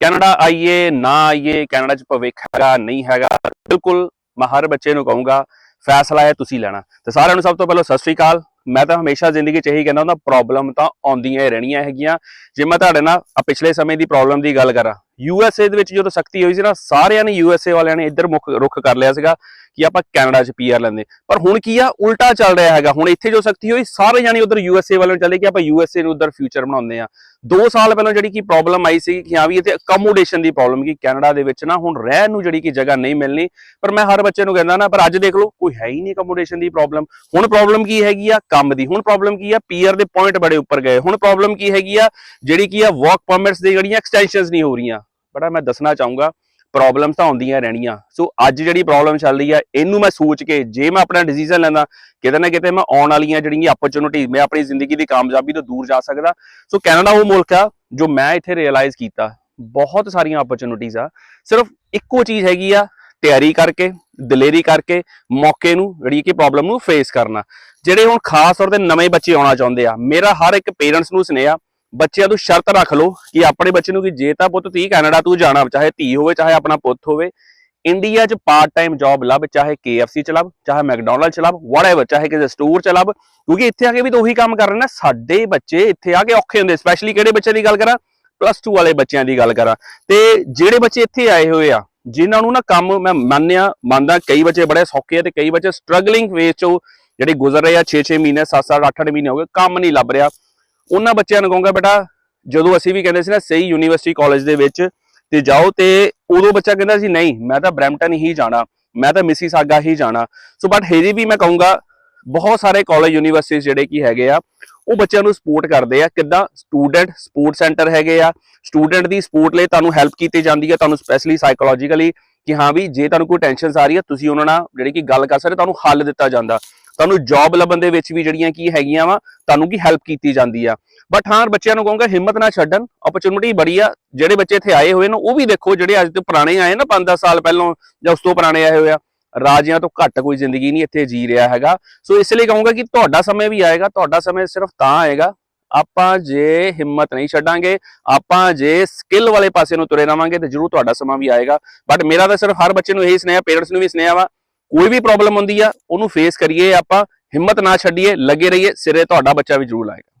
Canada ਆਈਏ, ਨਾ ਆਈਏ, ਕੈਨੇਡਾ ਚ ਭਵਿੱਖ ਹੈਗਾ, ਨਹੀਂ ਹੈਗਾ, ਬਿਲਕੁਲ ਮੈਂ ਹਰ ਬੱਚੇ ਨੂੰ ਕਹੂੰਗਾ, ਫੈਸਲਾ ਹੈ ਤੁਸੀਂ ਲੈਣਾ। ਤੇ ਸਾਰਿਆਂ ਨੂੰ ਸਭ ਤੋਂ ਪਹਿਲਾਂ ਸਤਿ ਸ੍ਰੀ ਅਕਾਲ। ਮੈਂ ਤਾਂ ਹਮੇਸ਼ਾ ਜ਼ਿੰਦਗੀ 'ਚ ਇਹੀ ਕਹਿੰਦਾ ਹੁੰਦਾ ਪ੍ਰੋਬਲਮ ਤਾਂ ਆਉਂਦੀਆਂ ਹੀ ਰਹਿਣੀਆਂ ਹੈਗੀਆਂ। ਜੇ ਮੈਂ ਤੁਹਾਡੇ ਨਾਲ ਪਿਛਲੇ ਸਮੇਂ ਦੀ ਪ੍ਰੋਬਲਮ ਦੀ ਗੱਲ ਕਰਾਂ ਯੂਐਸਏ ਦੇ ਵਿੱਚ ਜਦੋਂ ਸਖਤੀ ਹੋਈ ਸੀ ਨਾ, ਸਾਰਿਆਂ ਨੇ ਯੂਐਸਏ ਵਾਲਿਆਂ ਨੇ ਇੱਧਰ ਮੁੱਖ ਰੁੱਖ ਕਰ ਲਿਆ ਸੀਗਾ ਕਿ ਆਪਾਂ ਕੈਨੇਡਾ 'ਚ ਪੀਆਰ ਲੈਂਦੇ। ਪਰ ਹੁਣ ਕੀ ਆ, ਉਲਟਾ ਚੱਲ ਰਿਹਾ ਹੈਗਾ। ਹੁਣ ਇੱਥੇ ਜੋ ਸਖਤੀ ਹੋਈ, ਸਾਰੇ ਜਾਣੇ ਉਧਰ ਯੂਐਸਏ ਨੂੰ ਚਲੇ ਕਿ ਆਪਾਂ ਯੂਐਸਏ ਨੂੰ ਉਧਰ ਫਿਊਚਰ ਬਣਾਉਂਦੇ ਆ 2 ਸਾਲ ਪਹਿਲਾਂ ਜਿਹੜੀ ਕੀ ਪ੍ਰੋਬਲਮ ਆਈ ਸੀ ਕਿ ਹਾਂ ਵੀ ਇੱਥੇ ਅਕਮੋਡੇਸ਼ਨ ਦੀ ਪ੍ਰੋਬਲਮ ਕਿ ਕੈਨੇਡਾ ਦੇ ਵਿੱਚ ਨਾ ਹੁਣ ਰਹਿਣ ਨੂੰ ਜਿਹੜੀ ਕੀ ਜਗ੍ਹਾ ਨਹੀਂ ਮਿਲਣੀ। ਪਰ ਮੈਂ ਹਰ ਬੱਚੇ ਨੂੰ ਕਹਿੰਦਾ ਨਾ, ਪਰ ਅੱਜ ਦੇਖ ਲਓ, ਕੋਈ ਹੈ ਹੀ ਨਹੀਂ ਅਕਮੋਡੇਸ਼ਨ ਦੀ ਪ੍ਰੋਬਲਮ ਹੁਣ ਪ੍ਰੋਬਲਮ ਕੀ ਹੈਗੀ ਆ? ਕੰਮ ਦੀ। ਹੁਣ ਪ੍ਰੋਬਲਮ ਕੀ ਆ? ਪੀਆਰ ਦੇ ਪੁਆਇੰਟ ਬੜੇ ਉੱਪਰ ਗਏ। ਹੁਣ ਪ੍ਰੋਬਲਮ ਕੀ ਹੈਗੀ ਆ? ਜਿਹੜੀ ਕੀ ਆ ਵਰਕ ਪਰਮਿਟਸ ਦੀ ਜਿਹੜੀਆਂ ਐਕਸਟੈਂਸ਼ਨਸ ਨਹੀਂ ਹੋ ਰਹੀਆਂ। ਬੜਾ ਮੈਂ ਦੱਸਣਾ ਚਾਹੂੰਗਾ ਪ੍ਰੋਬਲਮਸ ਤਾਂ ਆਉਂਦੀਆਂ ਰਹਿਣੀਆਂ। ਸੋ ਅੱਜ ਜਿਹੜੀ ਪ੍ਰੋਬਲਮ ਚੱਲ ਰਹੀ ਆ, ਇਹਨੂੰ ਮੈਂ ਸੋਚ ਕੇ ਜੇ ਮੈਂ ਆਪਣਾ ਡਿਸੀਜਨ ਲੈਂਦਾ, ਕਿਤੇ ਨਾ ਕਿਤੇ ਮੈਂ ਆਉਣ ਵਾਲੀਆਂ ਜਿਹੜੀਆਂ ਆਪਰਚੁਨਿਟੀ ਮੈਂ ਆਪਣੀ ਜ਼ਿੰਦਗੀ ਦੀ ਕਾਮਯਾਬੀ ਤੋਂ ਦੂਰ ਜਾ ਸਕਦਾ। ਸੋ ਕੈਨੇਡਾ ਉਹ ਮੁਲਕ ਆ, ਜੋ ਮੈਂ ਇੱਥੇ ਰਿਅਲਾਈਜ਼ ਕੀਤਾ, ਬਹੁਤ ਸਾਰੀਆਂ ਆਪਰਚੁਨਿਟੀਆਂ ਆ। ਸਿਰਫ ਇੱਕੋ ਚੀਜ਼ ਹੈਗੀ ਆ, ਤਿਆਰੀ ਕਰਕੇ, ਦਲੇਰੀ ਕਰਕੇ, ਮੌਕੇ ਨੂੰ, ਜਿਹੜੀ ਕਿ ਪ੍ਰੋਬਲਮ ਨੂੰ ਫੇਸ ਕਰਨਾ। ਜਿਹੜੇ ਹੁਣ ਖਾਸ ਤੌਰ ਤੇ ਨਵੇਂ ਬੱਚੇ ਆਉਣਾ ਚਾਹੁੰਦੇ ਆ, ਮੇਰਾ ਹਰ ਇੱਕ ਪੇਰੈਂਟਸ ਨੂੰ ਸੁਨੇਹਾ ਬੱਚਿਆਂ ਨੂੰ ਸ਼ਰਤ ਰੱਖ ਲਓ ਕਿ ਆਪਣੇ ਬੱਚੇ ਨੂੰ ਕਿ ਜੇ ਤਾਂ ਪੁੱਤ ਤੀ ਕੈਨੇਡਾ ਤੂੰ ਜਾਣਾ, ਚਾਹੇ ਧੀ ਹੋਵੇ, ਚਾਹੇ ਆਪਣਾ ਪੁੱਤ ਹੋਵੇ, ਇੰਡੀਆ 'ਚ ਪਾਰਟ ਟਾਈਮ ਜੌਬ ਲੱਭ, ਚਾਹੇ KFC ਚ ਲੱਭ, ਚਾਹੇ ਮੈਕਡੋਨਲਡ ਚ ਲੱਭ ਵਟਐਵਰ ਚਾਹੇ ਕਿਸੇ ਸਟੋਰ ਚ ਲੱਭ, ਕਿਉਂਕਿ ਇੱਥੇ ਆ ਕੇ ਵੀ ਤਾਂ ਉਹੀ ਕੰਮ ਕਰ ਰਹੇ ਨੇ। ਸਾਡੇ ਬੱਚੇ ਇੱਥੇ ਆ ਕੇ ਔਖੇ ਹੁੰਦੇ ਸਪੈਸ਼ਲੀ ਕਿਹੜੇ ਬੱਚੇ ਦੀ ਗੱਲ ਕਰਾਂ? ਪਲੱਸ 2 ਵਾਲੇ ਬੱਚਿਆਂ ਦੀ ਗੱਲ ਕਰਾਂ। ਤੇ ਜਿਹੜੇ ਬੱਚੇ ਇੱਥੇ ਆਏ ਹੋਏ ਆ, ਜਿਨ੍ਹਾਂ ਨੂੰ ਨਾ ਕੰਮ ਮੈਂ ਮੰਨਿਆ, ਮੰਨਦਾ, ਕਈ ਬੱਚੇ ਬੜੇ ਸੌਖੇ ਆ ਤੇ ਕਈ ਬੱਚੇ ਸਟਰਗਲਿੰਗ ਫੇਸ ਚੋਂ ਜਿਹੜੇ ਗੁਜ਼ਰ ਰਹੇ ਆ 6-6 ਮਹੀਨੇ 7-7 8-8 ਮਹੀਨੇ ਹੋ ਗਏ, ਕੰਮ ਨਹੀਂ ਲੱਭ ਰਿਹਾ। ਉਹਨਾਂ ਬੱਚਿਆਂ ਨੂੰ ਕਹੂੰਗਾ, ਬੇਟਾ, ਜਦੋਂ ਅਸੀਂ ਵੀ ਕਹਿੰਦੇ ਸੀ ਨਾ, ਸਹੀ ਯੂਨੀਵਰਸਿਟੀ ਕਾਲਜ ਦੇ ਵਿੱਚ ਤੇ ਜਾਓ ਤੇ ਉਦੋਂ ਬੱਚਾ ਕਹਿੰਦਾ ਸੀ, ਨਹੀਂ, ਮੈਂ ਤਾਂ ਬ੍ਰੈਂਪਟਨ ਹੀ ਜਾਣਾ, ਮੈਂ ਤਾਂ ਮਿਸੀਸਾਗਾ ਹੀ ਜਾਣਾ। ਸੋ ਬਟ ਹੇਰੀ ਵੀ ਮੈਂ ਕਹੂੰਗਾ, ਬਹੁਤ ਸਾਰੇ ਕਾਲਜ ਯੂਨੀਵਰਸਿਟੀ ਜਿਹੜੇ ਕੀ ਹੈਗੇ ਆ, ਉਹ ਬੱਚਿਆਂ ਨੂੰ ਸਪੋਰਟ ਕਰਦੇ ਆ। ਕਿੱਦਾਂ? ਸਟੂਡੈਂਟ ਸਪੋਰਟ ਸੈਂਟਰ ਹੈਗੇ ਆ। ਸਟੂਡੈਂਟ ਦੀ ਸਪੋਰਟ ਲਈ ਤੁਹਾਨੂੰ ਹੈਲਪ ਕੀਤੀ ਜਾਂਦੀ ਹੈ ਤੁਹਾਨੂੰ ਸਪੈਸ਼ਲੀ ਸਾਈਕੋਲੋਜੀਕਲੀ ਕਿ ਹਾਂ ਵੀ ਜੇ ਤੁਹਾਨੂੰ ਕੋਈ ਟੈਨਸ਼ਨਸ ਆ ਰਹੀ ਹੈ ਤੁਸੀਂ ਉਹਨਾਂ ਨਾਲ ਜਿਹੜੀ ਕਿ ਗੱਲ ਕਰ ਸਕਦੇ, ਤੁਹਾਨੂੰ ਹੱਲ ਦਿੱਤਾ ਜਾਂਦਾ। ਤੁਹਾਨੂੰ ਜੌਬ ਲੱਭਣ ਦੇ ਵਿੱਚ ਵੀ ਜਿਹੜੀਆਂ ਕੀ ਹੈਗੀਆਂ ਵਾ, ਤੁਹਾਨੂੰ ਕੀ ਹੈਲਪ ਕੀਤੀ ਜਾਂਦੀ ਆ। ਬਟ ਹਾਂ, ਬੱਚਿਆਂ ਨੂੰ ਕਹੂੰਗਾ, ਹਿੰਮਤ ਨਾ ਛੱਡਣ। ਓਪਰਚੁਨਿਟੀ ਬੜੀ ਆ। ਜਿਹੜੇ ਬੱਚੇ ਇੱਥੇ ਆਏ ਹੋਏ ਨੇ, ਉਹ ਵੀ ਦੇਖੋ, ਜਿਹੜੇ ਅੱਜ ਤੋਂ ਪੁਰਾਣੇ ਆਏ ਨਾ 5-10 ਸਾਲ ਪਹਿਲਾਂ ਜਾਂ ਉਸ ਤੋਂ ਪੁਰਾਣੇ ਆਏ ਹੋਏ ਆ, ਰਾਜਿਆਂ ਤੋਂ ਘੱਟ ਕੋਈ ਜ਼ਿੰਦਗੀ ਨਹੀਂ ਇੱਥੇ ਜੀ ਰਿਹਾ ਹੈਗਾ। ਸੋ ਇਸ ਲਈ ਕਹੂੰਗਾ ਕਿ ਤੁਹਾਡਾ ਸਮੇਂ ਵੀ ਆਏਗਾ, ਤੁਹਾਡਾ ਸਮੇਂ ਸਿਰਫ ਤਾਂ ਆਏਗਾ। ਆਪਾਂ ਜੇ ਹਿੰਮਤ ਨਹੀਂ ਛੱਡਾਂਗੇ, ਆਪਾਂ ਜੇ ਸਕਿੱਲ ਵਾਲੇ ਪਾਸੇ ਨੂੰ ਤੁਰੇ ਰਵਾਂਗੇ, ਤੇ ਜ਼ਰੂਰ ਤੁਹਾਡਾ ਸਮਾਂ ਵੀ ਆਏਗਾ। ਬਟ ਮੇਰਾ ਤਾਂ ਸਿਰਫ ਹਰ ਬੱਚੇ ਨੂੰ ਇਹੀ ਸੁਨੇਹਾ ਪੇਰੈਂਟਸ ਨੂੰ ਵੀ ਸੁਨੇਹਾ ਵਾ ਕੋਈ ਵੀ ਪ੍ਰੋਬਲਮ ਹੁੰਦੀ ਆ, ਉਹਨੂੰ ਫੇਸ ਕਰੀਏ ਆਪਾਂ, ਹਿੰਮਤ ਨਾ ਛੱਡੀਏ, ਲੱਗੇ ਰਹੀਏ, ਸਿਰੇ ਤੁਹਾਡਾ ਬੱਚਾ ਵੀ ਜ਼ਰੂਰ ਆਏਗਾ